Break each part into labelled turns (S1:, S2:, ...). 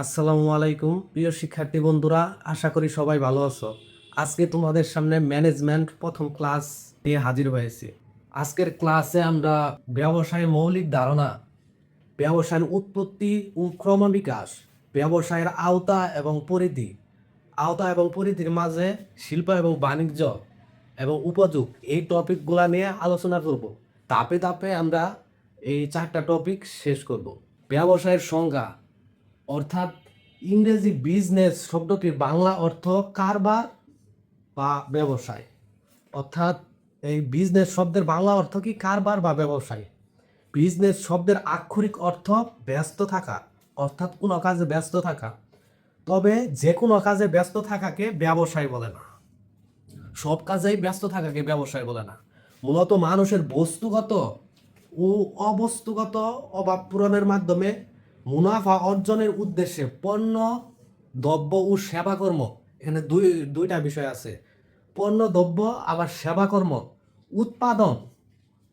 S1: আসসালামু আলাইকুম। প্রিয় শিক্ষার্থী বন্ধুরা, আশা করি সবাই ভালো আছো। আজকে তোমাদের সামনে ম্যানেজমেন্ট প্রথম ক্লাস নিয়ে হাজির হয়েছি। আজকের ক্লাসে আমরা ব্যবসায়ের মৌলিক ধারণা, ব্যবসায়ের উৎপত্তি ও ক্রমবিকাশ ব্যবসায়ের আওতা এবং পরিধি, আওতা এবং পরিধির মাঝে শিল্প এবং বাণিজ্য এবং উপযোগ এই টপিকগুলো নিয়ে আলোচনা করব। ধাপে ধাপে আমরা এই চারটা টপিক শেষ করব। ব্যবসায়ের সংজ্ঞা অর্থাৎ ইংরেজি বিজনেস শব্দটির বাংলা অর্থ কারবার বা ব্যবসায়। অর্থাৎ এই বিজনেস শব্দের বাংলা অর্থ কি কারবার বা ব্যবসায়? বিজনেস শব্দের আক্ষরিক অর্থ ব্যস্ত থাকা, অর্থাৎ কোনো কাজে ব্যস্ত থাকা। তবে যে কোনো কাজে ব্যস্ত থাকাকে ব্যবসায় বলে না। সব কাজেই ব্যস্ত থাকাকে ব্যবসায় বলে না। মূলত মানুষের বস্তুগত ও অবস্তুগত অভাব পূরণের মাধ্যমে মুনাফা অর্জনের উদ্দেশ্যে পণ্য, দ্রব্য ও সেবাকর্ম, এখানে দুই, দুইটা বিষয় আছে। পণ্য, দ্রব্য, আবার সেবাকর্ম। উৎপাদন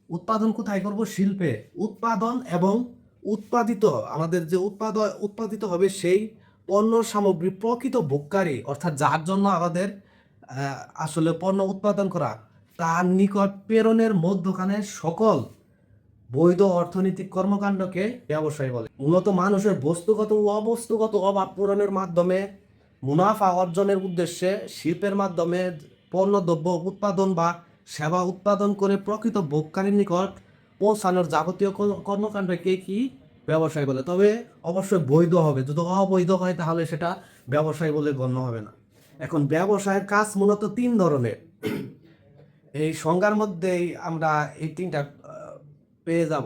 S1: উৎপাদন কোথায় করব? শিল্পে। উৎপাদন এবং উৎপাদিত, আমাদের যে উৎপাদন উৎপাদিত হবে সেই পণ্য সামগ্রী প্রকৃত ভোগকারী, অর্থাৎ যার জন্য আমাদের আসলে পণ্য উৎপাদন করা, তার নিকট প্রেরণের মধ্যখানে সকল বৈধ অর্থনৈতিক কর্মকাণ্ডকে ব্যবসায় বলে। মূলত মানুষের বস্তুগত ও অবস্তুগত অভাব পূরণের মাধ্যমে মুনাফা অর্জনের উদ্দেশ্যে শিল্পের মাধ্যমে পণ্য দ্রব্য উৎপাদন বা সেবা উৎপাদন করে প্রকৃত ভোগকারীর নিকট পৌঁছানোর যাবতীয় কর- কর্মকাণ্ডকে কি ব্যবসায় বলে? তবে অবশ্যই বৈধ হবে। যদি অবৈধ হয়, তাহলে সেটা ব্যবসায় বলে গণ্য হবে না। এখন ব্যবসায়ের কাজ মূলত তিন ধরনের। এই সংজ্ঞার মধ্যেই আমরা এই তিনটা পেয়ে যাব।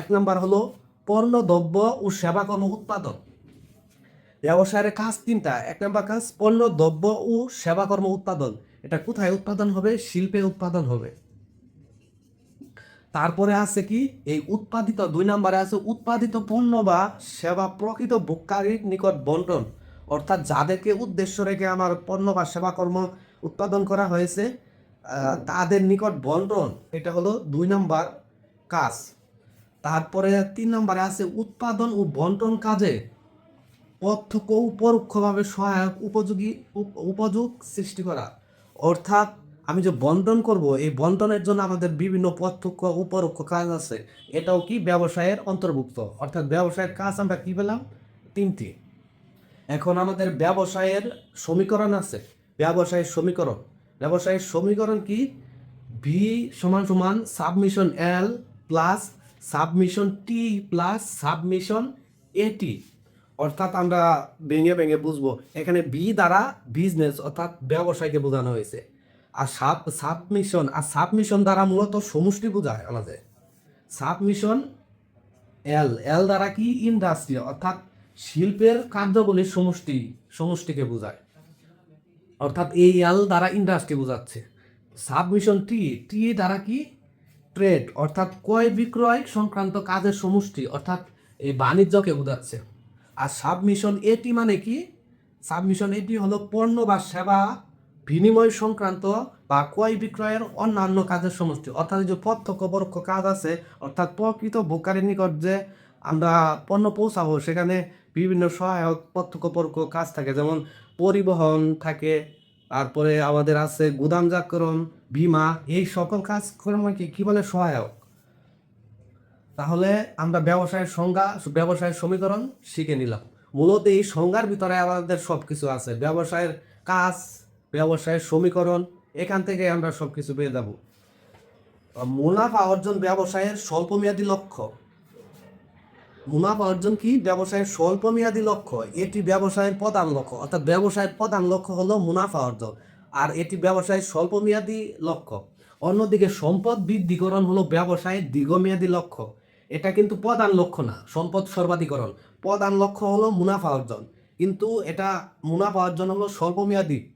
S1: এক নাম্বার হলো পণ্য দ্রব্য ও সেবাকর্ম উৎপাদন। ব্যবসায়ের কাজ তিনটা। এক নাম্বার কাজ পণ্য দ্রব্য ও সেবাকর্ম উৎপাদন। এটা কোথায় উৎপাদন হবে? শিল্পে উৎপাদন হবে। তারপরে আছে কি? এই উৎপাদিত দুই নম্বরে আছে উৎপাদিত পণ্য বা সেবা প্রকৃত ভোক্তারির নিকট বন্টন। অর্থাৎ যাদেরকে উদ্দেশ্য রেখে আমার পণ্য বা সেবা কর্ম উৎপাদন করা হয়েছে তাদের নিকট বন্টন। এটা হলো দুই নম্বর কাজ। তারপরে তিন নম্বরে আছে উৎপাদন ও বন্টন কাজে প্রত্যক্ষ ও পরোক্ষভাবে সহায়ক উপযোগী উপ- উপযোগ সৃষ্টি করা। অর্থাৎ আমি যে বন্টন করব, এই বন্টনের জন্য আমাদের বিভিন্ন প্রত্যক্ষ ও পরোক্ষ কাজ আছে। এটাও কি ব্যবসায়ের অন্তর্ভুক্ত? অর্থাৎ ব্যবসায়ের কাজ আমরা কী পেলাম? তিনটি। এখন আমাদের ব্যবসায়ের সমীকরণ আছে। ব্যবসায়ের সমীকরণ। ব্যবসায়ের সমীকরণ কি? ভি সমান সমান submission L plus submission T plus submission এটি অর্থাৎ আমরা ভেঙে ভেঙে বুঝব, এখানে বি দ্বারা বিজনেস অর্থাৎ ব্যবসায়কে বোঝানো হয়েছে। আর সাব সাবমিশন আর সাবমিশন দ্বারা মূলত সমষ্টি বোঝায় আমাদের। সাবমিশন এল এল দ্বারা কি? ইন্ডাস্ট্রি অর্থাৎ শিল্পের কার্যবলীর সমষ্টি, সমষ্টিকে বোঝায়। অর্থাৎ এই এল দ্বারা ইন্ডাস্ট্রি বোঝাচ্ছে। সাবমিশন টি টি দ্বারা কি? ট্রেড অর্থাৎ ক্রয় বিক্রয় সংক্রান্ত কাজের সমষ্টি, অর্থাৎ এই বাণিজ্যকে বোঝাচ্ছে। আর সাবমিশন এটি মানে কি? সাবমিশন এটি হলো পণ্য বা সেবা বিনিময় সংক্রান্ত বা ক্রয় বিক্রয়ের অন্যান্য কাজের সমষ্টি। অর্থাৎ যে প্রত্যক্ষ পরোক্ষ কাজ আছে, অর্থাৎ প্রকৃত ভোক্তারের নিকট যে আমরা পণ্য পৌঁছাবো, সেখানে বিভিন্ন সহায়ক প্রত্যক্ষ পরোক্ষ কাজ থাকে। যেমন পরিবহন থাকে তারপরে আমাদের আছে গুদামজাতকরণ বিমা, এই সকল কাজ কর্মকে কি বলে সহায়ক? তাহলে আমরা ব্যবসায়ের সংজ্ঞা, ব্যবসায়ের সমীকরণ শিখে নিলাম। মূলত এই সংজ্ঞার ভিতরে আমাদের সব কিছু আছে। ব্যবসায়ের কাজ, ব্যবসায়ের সমীকরণ, এখান থেকে আমরা সব কিছু পেয়ে যাব। মুনাফা অর্জন ব্যবসায়ের স্বল্পমেয়াদী লক্ষ্য। মুনাফা অর্জন কি? ব্যবসায়ের স্বল্পমেয়াদী লক্ষ্য। এটি ব্যবসায়ের প্রধান লক্ষ্য। অর্থাৎ ব্যবসায়ের প্রধান লক্ষ্য হলো মুনাফা অর্জন। আর এটি ব্যবসায়ের স্বল্পমেয়াদী লক্ষ্য। অন্যদিকে সম্পদ বৃদ্ধিকরণ হলো ব্যবসায়ের দীর্ঘমেয়াদী লক্ষ্য। এটা কিন্তু প্রধান লক্ষ্য না, সম্পদ সর্বাধিকরণ। প্রধান লক্ষ্য হলো মুনাফা অর্জন। কিন্তু এটা মুনাফা অর্জন হলো স্বল্পমেয়াদী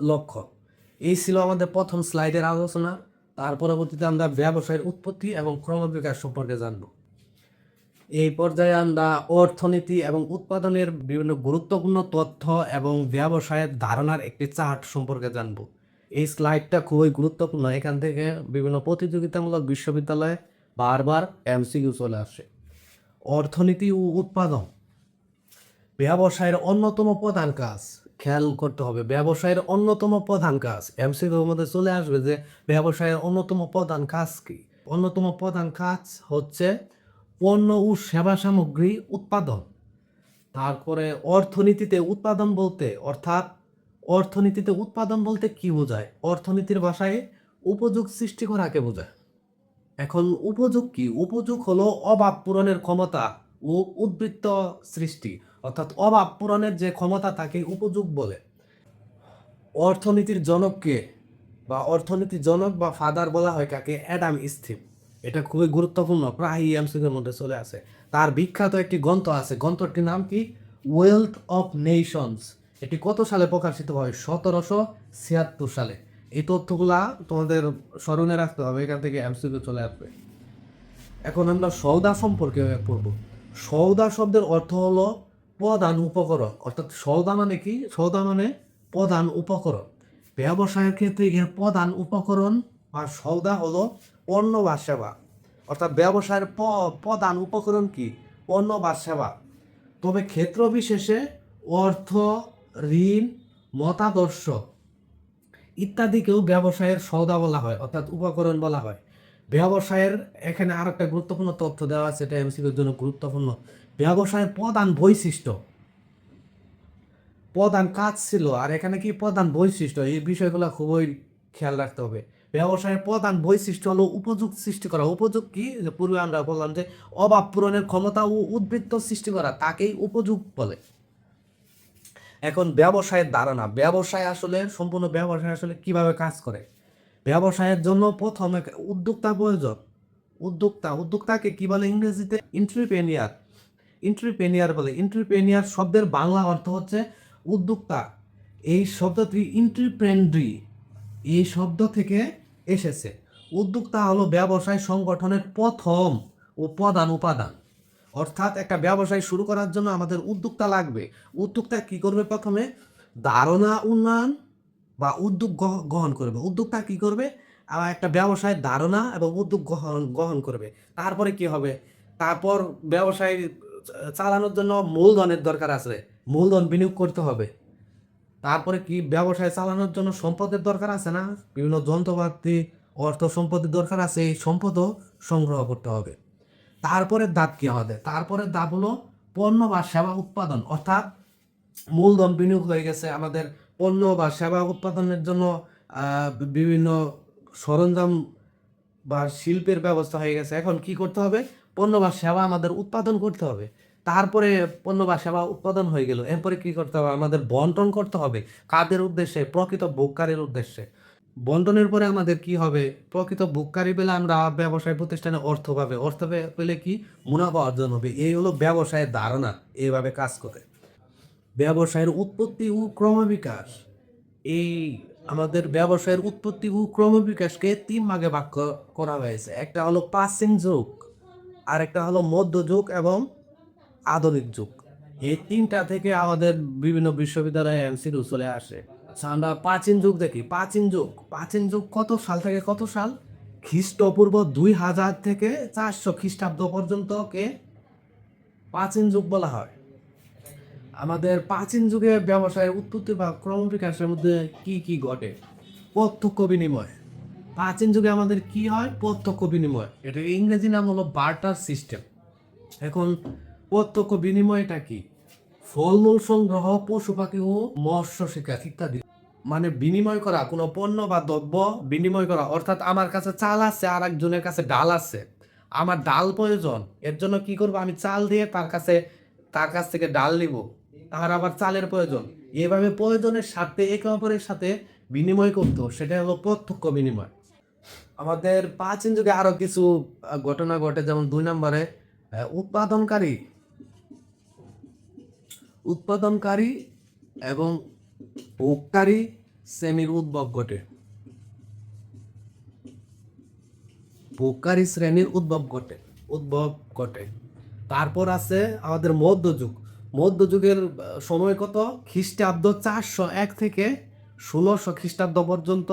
S1: লক্ষ্য। এই ছিল আমাদের প্রথম স্লাইডের আলোচনা। তার পরবর্তীতে আমরা ব্যবসায়ের উৎপত্তি এবং ক্রমবিকাশ সম্পর্কে জানব। এই পর্যায়ে আমরা অর্থনীতি এবং উৎপাদনের বিভিন্ন গুরুত্বপূর্ণ তথ্য এবং ব্যবসায়ের ধারণার একটি চার্ট সম্পর্কে জানব। এই স্লাইডটা খুবই গুরুত্বপূর্ণ। এখান থেকে বিভিন্ন প্রতিযোগিতামূলক বিশ্ববিদ্যালয়ে বারবার এমসিকিউ চলে আসে। অর্থনীতি ও উৎপাদন, ব্যবসায়ের অন্যতম প্রধান কাজ, খেয়াল করতে হবে, ব্যবসায়ের অন্যতম প্রধান কাজ এমসিকিউর মধ্যে চলে আসবে যে ব্যবসায়ের অন্যতম প্রধান কাজ কি? অন্যতম প্রধান কাজ হচ্ছে পণ্য ও সেবা সামগ্রী উৎপাদন। তারপরে অর্থনীতিতে উৎপাদন বলতে, অর্থাৎ অর্থনীতিতে উৎপাদন বলতে কি বোঝায়? অর্থনীতির ভাষায় উপযোগ সৃষ্টি করাকে বোঝায়? এখন উপযোগ কি? উপযোগ হলো অভাব পূরণের ক্ষমতা ও উদ্বৃত্ত সৃষ্টি। অর্থাৎ অভাব পূরণের যে ক্ষমতা তাকে উপযোগ বলে। অর্থনীতির জনককে বা অর্থনীতির জনক বা ফাদার বলা হয় কাকে? অ্যাডাম স্টিভ এটা খুবই গুরুত্বপূর্ণ প্রায়ই এমসিকের মধ্যে চলে আসে। তার বিখ্যাত একটি গ্রন্থ আছে, গ্রন্থটির নাম কি? ওয়েলথ অফ নেশনস এটি কত সালে প্রকাশিত হয়? সতেরোশো ছিয়াত্তর সালে। এই তথ্যগুলা তোমাদের স্মরণে রাখতে হবে, এখান থেকে এমসিকিউ চলে আসবে। এখন আমরা সৌদা সম্পর্কে পড়ব সৌদা শব্দের অর্থ হলো প্রধান উপকরণ। অর্থাৎ সৌদা মানে কি? সৌদা মানে প্রধান উপকরণ। ব্যবসায়ের ক্ষেত্রে এর প্রধান উপকরণ বা সৌদা হলো পণ্য বা সেবা। অর্থাৎ ব্যবসায়ের প্রধান উপকরণ কি? পণ্য বা সেবা। তবে ক্ষেত্র বিশেষে অর্থ, ঋণ, মতাদর্শ ইত্যাদিকেও ব্যবসায়ের সৌদা বলা হয়, অর্থাৎ উপকরণ বলা হয়। ব্যবসায়ের এখানে আর একটা গুরুত্বপূর্ণ তথ্য দেওয়া আছে, এটা এমসিকিউর জন্য গুরুত্বপূর্ণ। ব্যবসায়ের প্রধান বৈশিষ্ট্য। প্রধান কাজ ছিল, আর এখানে কি প্রধান বৈশিষ্ট্য? এই বিষয়গুলো খুবই খেয়াল রাখতে হবে। ব্যবসায়ের প্রধান বৈশিষ্ট্য হলো উপযোগ সৃষ্টি করা। উপযোগ কি? পূর্বে আমরা বললাম যে অভাব পূরণের ক্ষমতা ও উদ্বৃত্ত সৃষ্টি করা, তাকেই উপযোগ বলে। এখন ব্যবসায়ের ধারণা। ব্যবসায় আসলে, সম্পূর্ণ ব্যবসায় আসলে কীভাবে কাজ করে? ব্যবসায়ের জন্য প্রথমে উদ্যোক্তা প্রয়োজন। উদ্যোক্তা, উদ্যোক্তাকে কি বলে ইংরেজিতে? ইন্ট্রিপেনিয়ার ইন্ট্রিপেনিয়ার বলে। ইন্ট্রিপেনিয়ার শব্দের বাংলা অর্থ হচ্ছে উদ্যোক্তা। এই শব্দটি ইন্ট্রিপ্রেন্ড্রি এই শব্দ থেকে এসেছে। উদ্যোক্তা হলো ব্যবসায় সংগঠনের প্রথম ও প্রধান উপাদান। অর্থাৎ একটা ব্যবসায় শুরু করার জন্য আমাদের উদ্যোক্তা লাগবে। উদ্যোক্তা কি করবে প্রথমে? ধারণা উন্নয়ন বা উদ্যোগ গ্রহণ করবে। উদ্যোক্তা কি করবে? একটা ব্যবসায় ধারণা এবং উদ্যোগ গ্রহণ গ্রহণ করবে। তারপরে কি হবে? তারপর ব্যবসায় চালানোর জন্য মূলধনের দরকার আছে। মূলধন বিনিয়োগ করতে হবে। তারপরে কি ব্যবসায় চালানোর জন্য সম্পদের দরকার আছে না? বিভিন্ন যন্ত্রপাতি, অর্থ সম্পদের দরকার আছে, এই সম্পদও সংগ্রহ করতে হবে। তারপরে ধাপ কি হবে তারপরে ধাপ হলো পণ্য বা সেবা উৎপাদন। অর্থাৎ মূলধন বিনিয়োগ হয়ে গেছে আমাদের পণ্য বা সেবা উৎপাদনের জন্য বিভিন্ন সরঞ্জাম বা শিল্পের ব্যবস্থা হয়ে গেছে। এখন কি করতে হবে? পণ্য বা সেবা আমাদের উৎপাদন করতে হবে। তারপরে পণ্য বা সেবা উৎপাদন হয়ে গেল। এরপরে কি করতে হবে? আমাদের বন্টন করতে হবে। কাদের উদ্দেশ্যে? প্রকৃত ভোগকারীর উদ্দেশ্যে। বন্টনের পরে আমাদের কি হবে? প্রকৃত ভোগকারী পেলে আমরা ব্যবসায় প্রতিষ্ঠানে অর্থ পাবে। অর্থ পেলে কি? মুনাফা অর্জন হবে। এই হলো ব্যবসায়ের ধারণা। এইভাবে কাজ করে। ব্যবসায়ের উৎপত্তি ও ক্রমবিকাশ। এই আমাদের ব্যবসায়ের উৎপত্তি ও ক্রমবিকাশকে তিন ভাগে ক- করা হয়েছে। একটা হলো পাসিং যুগ আর একটা হলো মধ্যযুগ এবং আধুনিক যুগ। এই তিনটা থেকে আমাদের বিভিন্ন বিশ্ববিদ্যালয়ে এমসিকিউ চলে আসে। আচ্ছা আমরা প্রাচীন যুগ দেখি। প্রাচীন যুগ। প্রাচীন যুগ কত সাল থেকে কত সাল? খ্রিস্টপূর্ব দুই হাজার থেকে চারশো খ্রিস্টাব্দ পর্যন্ত কে প্রাচীন যুগ বলা হয়। আমাদের প্রাচীন যুগে ব্যবসায়ের উৎপত্তি বা ক্রম বিকাশের মধ্যে কি কি ঘটে? প্রত্যক্ষ বিনিময়। প্রাচীন যুগে আমাদের কি হয়? প্রত্যক্ষ বিনিময়। এটা ইংরেজি নাম হলো বার্টার সিস্টেম। এখন প্রত্যক্ষ বিনিময়টা কি? ফলমূল সংগ্রহ, পশু পাখি ও মৎস্য শিকার ইত্যাদি। মানে বিনিময় করা, কোনো পণ্য বা দ্রব্য বিনিময় করা, অর্থাৎ আমার কাছে চাল আছে আর একজনের কাছে ডাল আছে। আমার ডাল প্রয়োজন, এর জন্য কি করব? আমি চাল দিয়ে তার কাছে, তার কাছ থেকে ডাল নিব। তার আবার চালের প্রয়োজন। এভাবে প্রয়োজনের সাথে একে অপরের সাথে বিনিময় করতো সেটা হলো প্রত্যক্ষ বিনিময়। আমাদের প্রাচীন যুগে আরও কিছু ঘটনা ঘটে, যেমন দুই নম্বরে উৎপাদনকারী উৎপাদনকারী এবং ভোগকারী শ্রেণির উদ্ভব ঘটে। ভোগকারী শ্রেণির উদ্ভব ঘটে উদ্ভব ঘটে। তারপর আছে আমাদের মধ্যযুগ। মধ্যযুগের সময় কত? খ্রিস্টাব্দ চারশো এক থেকে ষোলোশো খ্রিস্টাব্দ পর্যন্ত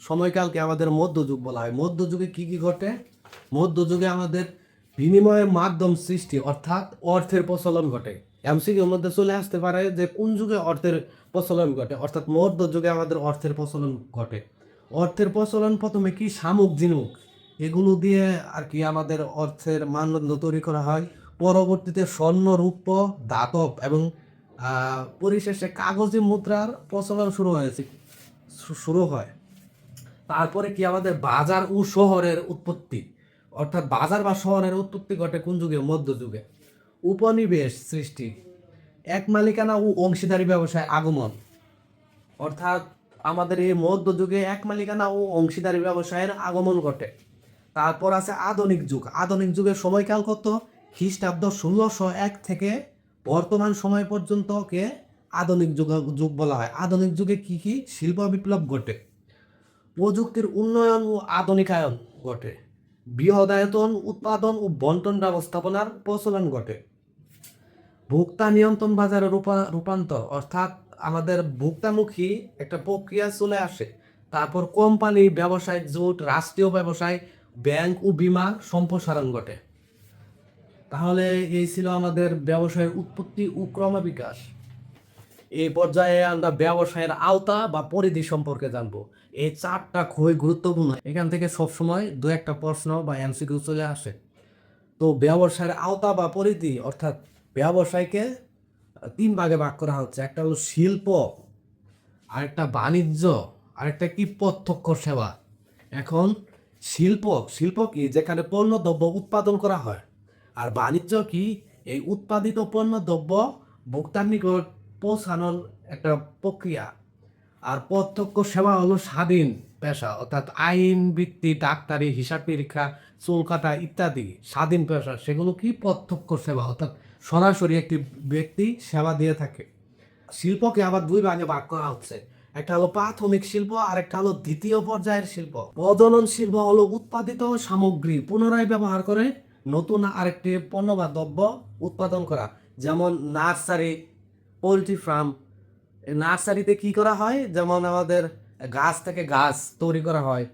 S1: সময়কালকে আমাদের মধ্যযুগ বলা হয়। মধ্যযুগে কি কি ঘটে? মধ্যযুগে আমাদের বিনিময়ের মাধ্যম সৃষ্টি, অর্থাৎ অর্থের প্রচলন ঘটে। এমসিকিউর মধ্যে চলে আসতে পারে যে কোন যুগে অর্থের প্রচলন ঘটে? অর্থাৎ মধ্য যুগে আমাদের অর্থের প্রচলন ঘটে। অর্থের প্রচলন প্রথমে কি শামুক, জিনুক? এগুলো দিয়ে আর কি আমাদের অর্থের মানদণ্ড তৈরি করা হয়। পরবর্তীতে স্বর্ণ রূপ ধাতব এবং পরিশেষে কাগজি মুদ্রার প্রচলন শুরু হয়েছে শুরু হয়। তারপরে কি আমাদের বাজার ও শহরের উৎপত্তি? অর্থাৎ বাজার বা শহরের উৎপত্তি ঘটে কোন যুগে? মধ্যযুগে উপনিবেশ সৃষ্টি। এক মালিকানা ও অংশীদারি ব্যবসায় আগমন। অর্থাৎ আমাদের এই মধ্যযুগে এক মালিকানা ও অংশীদারি ব্যবসায়ের আগমন ঘটে। তারপর আছে আধুনিক যুগ। আধুনিক যুগের সময়কাল কত? খ্রিস্টাব্দ ষোলোশো এক থেকে বর্তমান সময় পর্যন্তকে আধুনিক যুগ যুগ বলা হয়। আধুনিক যুগে কি কি? শিল্প বিপ্লব ঘটে। প্রযুক্তির উন্নয়ন ও আধুনিকায়ন ঘটে। বৃহদায়তন, উৎপাদন ও বন্টন ব্যবস্থাপনার প্রচলন ঘটে। ভোক্তা নিয়ন্ত্রণ বাজারে রূপা- রূপান্তর, অর্থাৎ আমাদের ভোক্তামুখী একটা প্রক্রিয়া চলে আসে। তারপর কোম্পানি ব্যবসায়িক জোট, রাষ্ট্রীয় ব্যবসায়, ব্যাংক ও বিমা সম্প্রসারণ ঘটে। তাহলে এই ছিল আমাদের ব্যবসায়ের উৎপত্তি ও ক্রমবিকাশ। এই পর্যায়ে আমরা ব্যবসায়ের আওতা বা পরিধি সম্পর্কে জানব। এই চারটা খুবই গুরুত্বপূর্ণ। এখান থেকে সবসময় দু একটা প্রশ্ন বা এমসিকিউ চলে আসে। তো ব্যবসায়ের আওতা বা পরিধি, অর্থাৎ ব্যবসায়কে তিন ভাগে ভাগ করা হচ্ছে। একটা হলো শিল্প, আরেকটা বাণিজ্য, আরেকটা কি? প্রত্যক্ষ সেবা। এখন শিল্প শিল্প কি যেখানে পণ্য দ্রব্য উৎপাদন করা হয়, আর বাণিজ্য কি? এই উৎপাদিত পণ্য দ্রব্য ভোক্তার নিকট পৌঁছানোর একটা প্রক্রিয়া। আর প্রত্যক্ষ সেবা হলো স্বাধীন পেশা, অর্থাৎ আইন ভিত্তি ডাক্তারি হিসাব নিরীক্ষা চুল কাটা ইত্যাদি স্বাধীন পেশা, সেগুলো কি? প্রত্যক্ষ সেবা, অর্থাৎ সরাসরি একটি ব্যক্তি সেবা দিয়ে থাকে। শিল্পকে আবার দুই ভাগে ভাগ করা হচ্ছে। একটা হলো প্রাথমিক শিল্প আর একটা হলো দ্বিতীয় পর্যায়ের শিল্প। প্রজনন শিল্প হলো উৎপাদিত সামগ্রী পুনরায় ব্যবহার করে নতুন আরেকটি পণ্য বা দ্রব্য উৎপাদন করা। যেমন নার্সারি, পোলট্রি ফার্ম। নার্সারিতে কি করা হয়? যেমন আমাদের গাছ থেকে গাছ তৈরি করা হয়।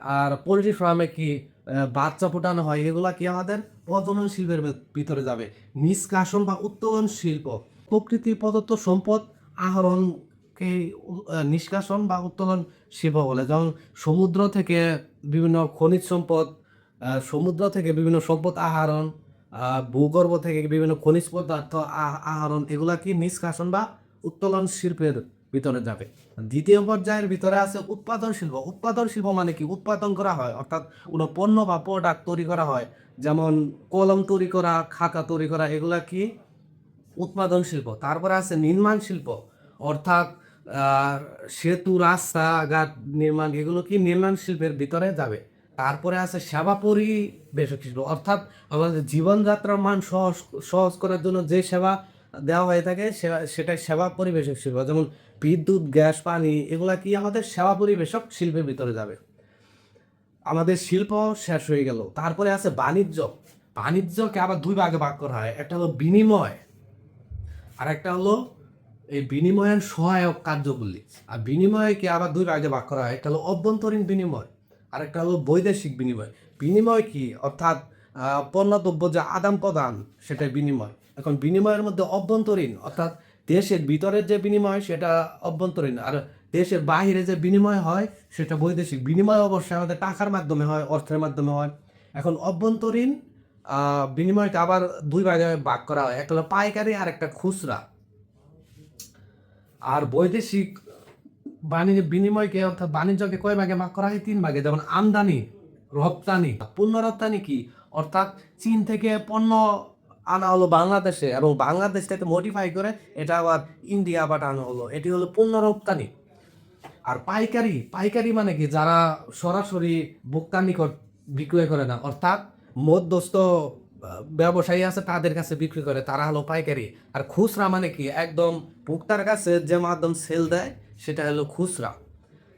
S1: আর পোলট্রি ফার্মে কি বাচ্চা ফোটানো হয়, এগুলা কি আমাদের প্রজনন শিল্পের ভিতরে যাবে? নিষ্কাশন বা উত্তোলন শিল্প। প্রকৃতি প্রদত্ত সম্পদ আহরণকে নিষ্কাশন বা উত্তোলন শিল্প বলে। যেমন সমুদ্র থেকে বিভিন্ন খনিজ সম্পদ সমুদ্র থেকে বিভিন্ন সম্পদ আহরণ ভূগর্ভ থেকে বিভিন্ন খনিজ পদার্থ আহ- আহরণ, এগুলা কি নিষ্কাশন বা উত্তোলন শিল্পের ভিতরে যাবে? দ্বিতীয় পর্যায়ের ভিতরে আছে উৎপাদন শিল্প। উৎপাদন শিল্প মানে কি? উৎপাদন করা হয়, অর্থাৎ কোনো পণ্য বা প্রোডাক্ট তৈরি করা হয়। যেমন কলম তৈরি করা, খাতা তৈরি করা, এগুলা কি? উৎপাদন শিল্প। তারপরে আছে নির্মাণ শিল্প। অর্থাৎ সেতু রাস্তাঘাট নির্মাণ, এগুলো কি নির্মাণ শিল্পের ভিতরে যাবে। তারপরে আছে সেবা পরিবেশক শিল্প। অর্থাৎ আমাদের জীবনযাত্রার মান সহজ সহজ করার জন্য যে সেবা দেওয়া হয়ে থাকে সেটাই সেবা পরিবেশক শিল্প। যেমন বিদ্যুৎ গ্যাস পানি এগুলা কি আমাদের সেবা পরিবেশক শিল্পের ভিতরে যাবে? আমাদের শিল্প শেষ হয়ে গেল। তারপরে আছে বাণিজ্য। বাণিজ্যকে আবার দুই ভাগে ভাগ করা হয়। একটা হলো বিনিময় আর একটা হলো এই বিনিময়ের সহায়ক কার্যগুলি। আর বিনিময়কে আবার দুই ভাগে ভাগ করা হয়। একটা হলো অভ্যন্তরীণ বিনিময় আর একটা হলো বৈদেশিক বিনিময়। বিনিময় কি? অর্থাৎ আহ, পণ্য দ্রব্য যে আদান প্রদান সেটাই বিনিময়। এখন বিনিময়ের মধ্যে অভ্যন্তরীণ অর্থাৎ দেশের ভিতরের যে বিনিময়, সেটা অভ্যন্তরীণ। আর দেশের বাইরে যে বিনিময় হয়, সেটা বৈদেশিক বিনিময় অবশ্যই আমাদের টাকার মাধ্যমে হয়, অর্থের মাধ্যমে হয়। এখন অভ্যন্তরীণ বিনিময়টা আবার দুই ভাগে ভাগ করা হয়। একটা হলো পাইকারি আর একটা খুচরা। আর বৈদেশিক বাণিজ্য বিনিময়কে অর্থাৎ বাণিজ্যকে কয় ভাগে ভাগ করা হয়? তিন ভাগে। যেমন আমদানি, রপ্তানি। পণ্য রপ্তানি কি? অর্থাৎ চীন থেকে পণ্য আনা হলো বাংলাদেশে এবং বাংলাদেশ থেকে মডিফাই করে এটা আবার ইন্ডিয়া পাঠানো হলো। এটি হলো পণ্য রপ্তানি আর পাইকারি পাইকারি মানে কি? যারা সরাসরি ভোক্তার নিকট বিক্রয় করে না, অর্থাৎ মধ্যস্থ ব্যবসায়ী আছে তাদের কাছে বিক্রি করে, তারা হলো পাইকারি। আর খুচরা মানে কি? একদম ভোক্তার কাছে যে মাধ্যম সেল দেয়, সেটা হলো খুচরা।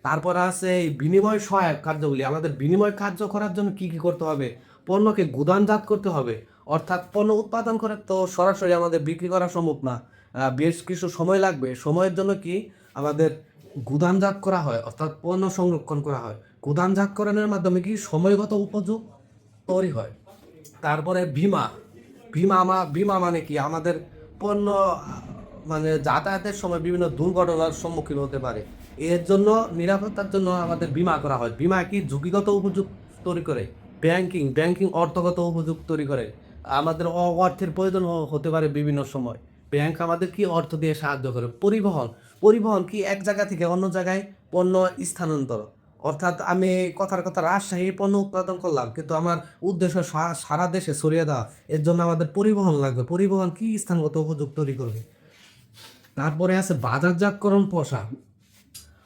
S1: তারপর আছে এই বিনিময় সহায়ক কার্যগুলি। আমাদের বিনিময় কার্য করার জন্য কি কি করতে হবে? পণ্যকে গুদানজাত করতে হবে। অর্থাৎ পণ্য উৎপাদন করে তো সরাসরি আমাদের বিক্রি করা সম্ভব না। বেশ কিছু সময় লাগবে। সময়ের জন্য কি আমাদের গুদানজাত করা হয়, অর্থাৎ পণ্য সংরক্ষণ করা হয়। গুদানজাতকরণের মাধ্যমে কি সময়গত উপযোগ তৈরি হয়? তারপরে বিমা। বিমা বিমা মানে কি? আমাদের পণ্য মানে যাতায়াতের সময় বিভিন্ন দুর্ঘটনার সম্মুখীন হতে পারে। এর জন্য, নিরাপত্তার জন্য আমাদের বিমা করা হয়। বিমা কি ঝুঁকিগত উপযোগ তৈরি করে? ব্যাংকিং ব্যাংকিং অর্থগত উপযোগ তৈরি করে। আমাদের অর্থের প্রয়োজন হতে পারে বিভিন্ন সময়। ব্যাংক আমাদের কি অর্থ দিয়ে সাহায্য করে? পরিবহন। পরিবহন কি এক জায়গা থেকে অন্য জায়গায় পণ্য স্থানান্তর? অর্থাৎ আমি কথার কথা রাজশাহী পণ্য উৎপাদন করলাম, কিন্তু আমার উদ্দেশ্য সারা দেশে ছড়িয়ে দেওয়া। এর জন্য আমাদের পরিবহন লাগবে। পরিবহন কি স্থানগত উপযোগ তৈরি করবে? তারপরে আছে বাজারজাতকরণ পোশাক।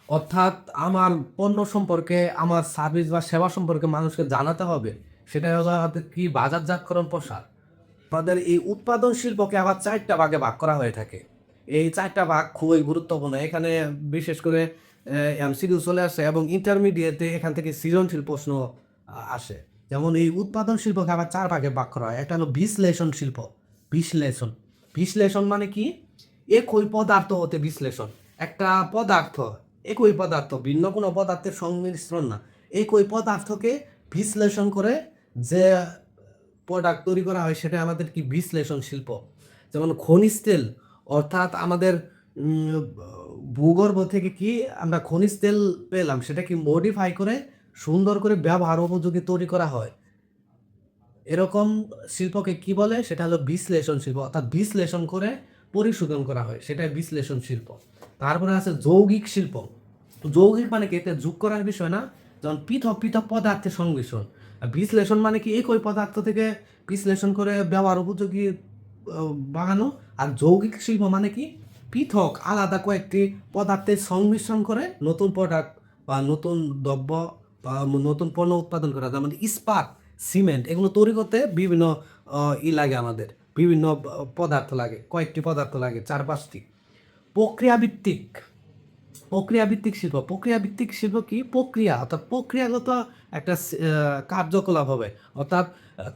S1: অর্থাৎ আমার পণ্য সম্পর্কে, আমার সার্ভিস বা সেবা সম্পর্কে মানুষকে জানাতে হবে। সেটা হলো কি বাজারজাতকরণ প্রসার? আমাদের এই উৎপাদন শিল্পকে আবার চারটা ভাগে ভাগ করা হয়ে থাকে। এই চারটা ভাগ খুবই গুরুত্বপূর্ণ। এখানে বিশেষ করে এমসিকিউ চলে আসে এবং ইন্টারমিডিয়েটে এখান থেকে সৃজনশীল প্রশ্ন আসে। যেমন এই উৎপাদন শিল্পকে আবার চার ভাগে ভাগ করা হয়। একটা হলো বিশ্লেষণ শিল্প। বিশ্লেষণ। বিশ্লেষণ মানে কি? একই পদার্থ হতে বিশ্লেষণ। একটা পদার্থ একই পদার্থ, ভিন্ন কোনো পদার্থের সংমিশ্রণ না। একই পদার্থকে বিশ্লেষণ করে যে প্রোডাক্ট তৈরি করা হয় সেটা আমাদের কি বিশ্লেষণ শিল্প? যেমন খনিজ তেল, অর্থাৎ আমাদের ভূগর্ভ থেকে কি আমরা খনিজ তেল পেলাম, সেটা কি মডিফাই করে, সুন্দর করে ব্যবহার উপযোগী তৈরি করা হয়? এরকম শিল্পকে কি বলে? সেটা হলো বিশ্লেষণ শিল্প, অর্থাৎ বিশ্লেষণ করে পরিশোধন করা হয়, সেটাই বিশ্লেষণ শিল্প। তারপরে আছে যৌগিক শিল্প। যৌগিক মানে কি? এতে যোগ করার বিষয় না, যেমন পৃথক পৃথক পদার্থের সংমিশ্রণ। বিশ্লেষণ মানে কি? একই পদার্থ থেকে বিশ্লেষণ করে ব্যবহার উপযোগী বানানো আর যৌগিক শিল্প মানে কি? পৃথক আলাদা কয়েকটি পদার্থের সংমিশ্রণ করে নতুন প্রোডাক্ট বা নতুন দ্রব্য বা নতুন পণ্য উৎপাদন করা যেমন ইস্পাত, সিমেন্ট, এগুলো তৈরি করতে বিভিন্ন ই লাগে আমাদের। বিভিন্ন পদার্থ লাগে, কয়েকটি পদার্থ লাগে, চার পাঁচটি। প্রক্রিয়া ভিত্তিক প্রক্রিয়া ভিত্তিক শিল্প। প্রক্রিয়া ভিত্তিক শিল্প কি? প্রক্রিয়া, অর্থাৎ প্রক্রিয়াগত একটা কার্যকলাপ হবে। অর্থাৎ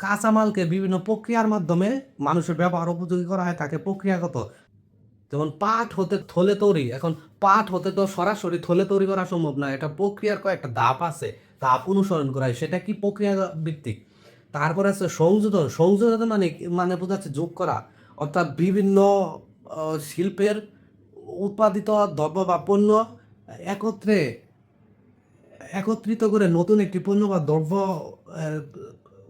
S1: কাঁচামালকে বিভিন্ন প্রক্রিয়ার মাধ্যমে মানুষের ব্যবহার উপযোগী করা হয় তাকে প্রক্রিয়াগত। যেমন পাট হতে থলে তৈরি, এখন পাট হতে তো সরাসরি থলে তৈরি করা সম্ভব না, এটা প্রক্রিয়ার কয়েকটা ধাপ আছে, ধাপ অনুসরণ করা হয়, সেটা কি প্রক্রিয়া ভিত্তিক তারপর আছে সংযোজন সংযোজন মানে মানে বোঝাচ্ছে যোগ করা। অর্থাৎ বিভিন্ন শিল্পের উৎপাদিত দ্রব্য বা পণ্য একত্রে, একত্রিত করে নতুন একটি পণ্য বা দ্রব্য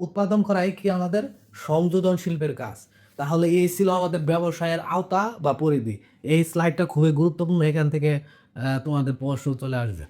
S1: উৎপাদন করাই কি আমাদের সংযোজন শিল্পের কাজ। তাহলে এই ছিল আমাদের ব্যবসায়ের আওতা বা পরিধি। এই স্লাইডটা খুবই গুরুত্বপূর্ণ, এখান থেকে তোমাদের প্রশ্ন চলে আসবে।